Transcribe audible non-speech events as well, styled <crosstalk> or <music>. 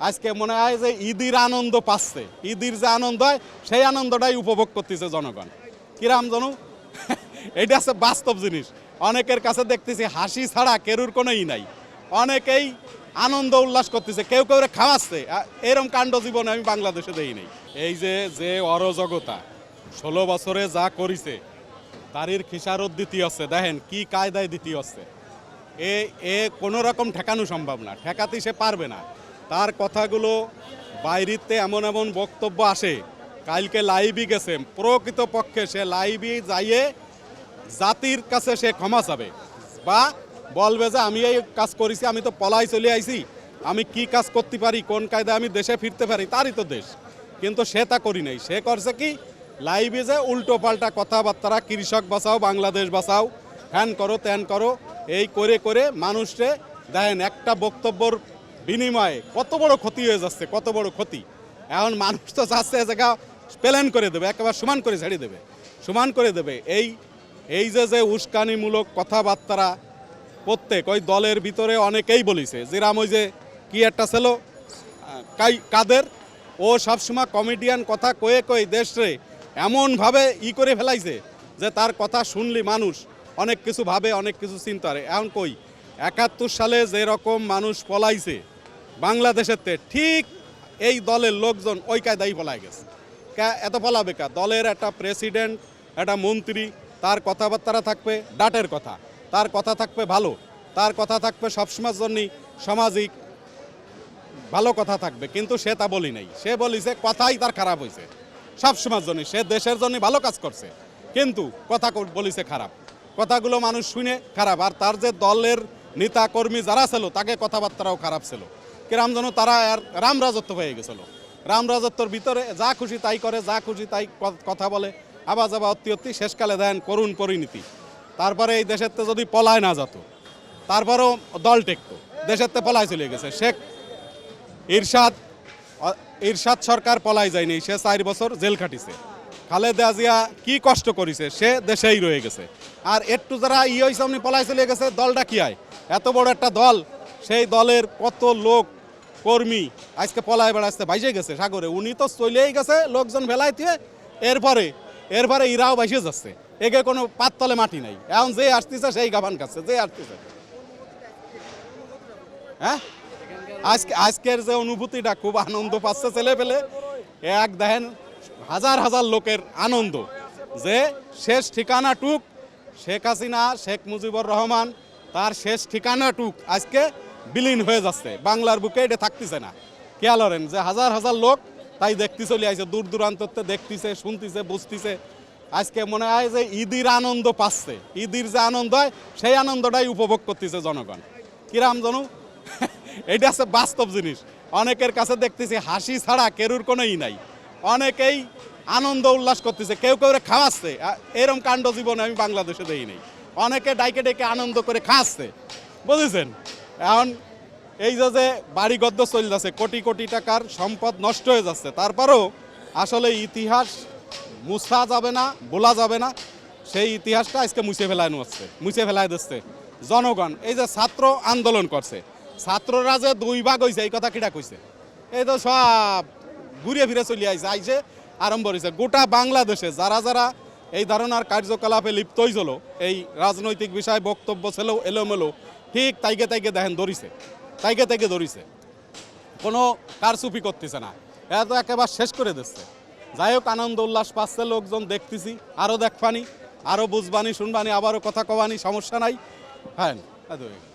আজকে মনে হয় যে ঈদের আনন্দ পাচ্ছে। ঈদের যে আনন্দ হয়, সেই আনন্দটাই উপভোগ করতেছে জনগণ। কিরাম জানু? <laughs> এটা আছে বাস্তব জিনিস। অনেকের কাছে দেখতেছি হাসি ছাড়া কেরুর কোনো ই নাই। অনেকেই আনন্দ উল্লাস করতেছে, কেউ কেউ খাওয়াচ্ছে। এরম কাণ্ড জীবনে আমি বাংলাদেশে দেই নাই। এই যে যে অরজগতা ষোলো বছরে যা করিছে, তারির খিসারত দিতে হচ্ছে দেখেন কি কায়দায় দিতে হচ্ছে এ এ কোনো রকম ঠেকানো সম্ভব না। ঠেকাতে সে পারবে না। তার কথাগুলো বাইরেতে এমন এমন বক্তব্য আসে। কালকে লাইভই গেছে। প্রকৃত পক্ষে সে লাইভই যাইয়ে জাতির কাছে সে ক্ষমা চাবে। বা বলবে যে, আমি এই কাজ করেছি, আমি তো পলাই চলে আইছি। আমি কি কাজ করতে পারি? কোন কায়দায় আমি দেশে ফিরতে পারি? তারই তো দেশ। কিন্তু সে তা করি নাই। সে করছে কি? লাইভে যে উল্টো পাল্টা কথাবার্তা কৃষক বাঁচাও, বাংলাদেশ বাঁচাও হ্যান করো, ত্যান করো, এই করে করে মানুষকে দেখেন একটা বক্তব্যর বিনিময়ে কত বড় ক্ষতি হয়ে যাচ্ছে, কত বড় ক্ষতি। এখন মানুষ তো চাচ্ছে জায়গা প্ল্যান করে দেবে, একেবারে সমান করে ছেড়ে দেবে, সমান করে দেবে। এই এই যে যে উস্কানিমূলক কথাবার্তা প্রত্যেক, ওই দলের ভিতরে অনেকেই বলিছে, যেরাম ওই যে কি একটা ছিল, কাই- কাদের, ও সবসময় কমেডিয়ান কথা কয়ে কয়ে দেশরে এমনভাবে ই করে ফেলাইছে যে তার কথা শুনলি মানুষ, অনেক কিছু ভাবে, অনেক কিছু চিন্তা করে। এখন কই? একাত্তর সালে যেরকম মানুষ পলাইছে বাংলাদেশের ঠিক এই দলের লোকজন ওই কায়দাই পলাই গেছে এত পলাবে কা? দলের একটা প্রেসিডেন্ট, একটা মন্ত্রী, তার কথাবার্তা থাকবে ডাটের কথা। তার কথা থাকবে ভালো। তার কথা থাকবে সবসময়ের জন্যই সামাজিক ভালো কথা থাকবে। কিন্তু সে তা বলি নাই। সে বলিছে, কথাই তার খারাপ হয়েছে সবসময়ের জন্য সে দেশের জন্য ভালো কাজ করছে। কিন্তু কথা বলিছে খারাপ। কথাগুলো মানুষ শুনে খারাপ। আর তার যে দলের নেতা কর্মী যারা ছিল, তাকে কথাবার্তাও খারাপ ছিল। কিরাম যেন তারা আর রাম রাজত্ব হয়ে গেছিল। রাম রাজত্বর ভিতরে যা খুশি তাই করে, যা খুশি তাই কথা বলে। আবা যাবা অতি অতি শেষকালে দেন করুণ পরিণতি। তারপরে এই দেশের যদি পলায় না যেত, তারপরেও দল টেকতো। দেশের তো পলায় চলে গেছে। শেখ ইরশাদ ইরশাদ সরকার পলায় যায়নি। সে চার বছর জেল খাটিছে। খালেদা জিয়া কি কষ্ট করেছে, সে দেশেই রয়ে গেছে। আর একটু যারা ই হয়েছে আপনি পলাই চলে গেছে, দলটা কি হয় এত বড় একটা দল, সেই দলের কত লোক কর্মী। আজকে পলায় বেড়াচ্ছে বাইসে গেছে, সাগরে। উনি তো চলেই গেছে, লোকজন ভেলাই দিয়ে এরপরে এরপরে ইরাও বাইসে যাচ্ছে। একে কোনো পাততলে মাটি নাই। এখন যে আসতেছে, সেই গাবান খাচ্ছে, যে আসতেছে। হ্যাঁ? আজকে আজকের যে অনুভূতিটা খুব আনন্দ পাচ্ছে ছেলে পেলে। এক দেখেন, হাজার হাজার লোকের আনন্দ। যে শেষ ঠিকানা টুক, শেখ হাসিনা, শেখ মুজিবুর রহমান, তার শেষ ঠিকানা টুক। আজকে বিলীন হয়ে যাচ্ছে। বাংলার বুকে এটা থাকতেছে না। খেয়াল করেন যে হাজার হাজার লোক তাই দেখতে চলে আসে দূর দূরান্ততে দেখতেছে, শুনতেছে, বুঝতেছে। আজকে মনে হয় যে ঈদির আনন্দ পাচ্ছে। ঈদির যে আনন্দ হয়, সেই আনন্দটাই উপভোগ করতেছে জনগণ। কিরাম জানু? <laughs> এটা আছে বাস্তব জিনিস। অনেকের কাছে দেখতেছি হাসি ছাড়া কেরুর কোনো ই নাই। অনেকেই আনন্দ উল্লাস করতেছে, কেউ কেউ খাওয়াচ্ছে। এরম কাণ্ড জীবনে আমি বাংলাদেশে দেই নাই। অনেকে ডাইকে ডেকে আনন্দ করে খাওয়াচ্ছে। বুঝেছেন? এখন এই যে বাড়ি গদ্য চলে যাচ্ছে কোটি কোটি টাকার সম্পদ নষ্ট হয়ে যাচ্ছে। তারপরেও আসলে ইতিহাস মুছা যাবে না, বলা যাবে না। সেই ইতিহাসটা আজকে মুছে ফেলানো হচ্ছে, মুছে ফেলাই দিচ্ছে জনগণ। এই যে ছাত্র আন্দোলন করছে, ছাত্ররা যে দুই ভাগ হয়েছে এই কথা কিটা কইছে? এই তো সব ঘুরে ফিরে চলে আইছে আইসে আরম্ভ হয়েছে গোটা বাংলাদেশে যারা যারা এই ধরনের কার্যকলাপে লিপ্ত হয়েছিল এই রাজনৈতিক বিষয়ে বক্তব্য ছিল, এলোমেলো। ঠিক তাইকে তাইকে দেখেন, ধরিছে। তাইকে তাইকে ধরিছে। কোনো কারচুপি করতেছে না। এরা তো একেবারে শেষ করে দিচ্ছে। যাই হোক, আনন্দ, উল্লাস পাচ্ছে লোকজন, দেখতেছি। আরও দেখবানি আরও বুঝবানি, শুনবানি, আবারও কথা কবানি, সমস্যা নাই। হ্যাঁ।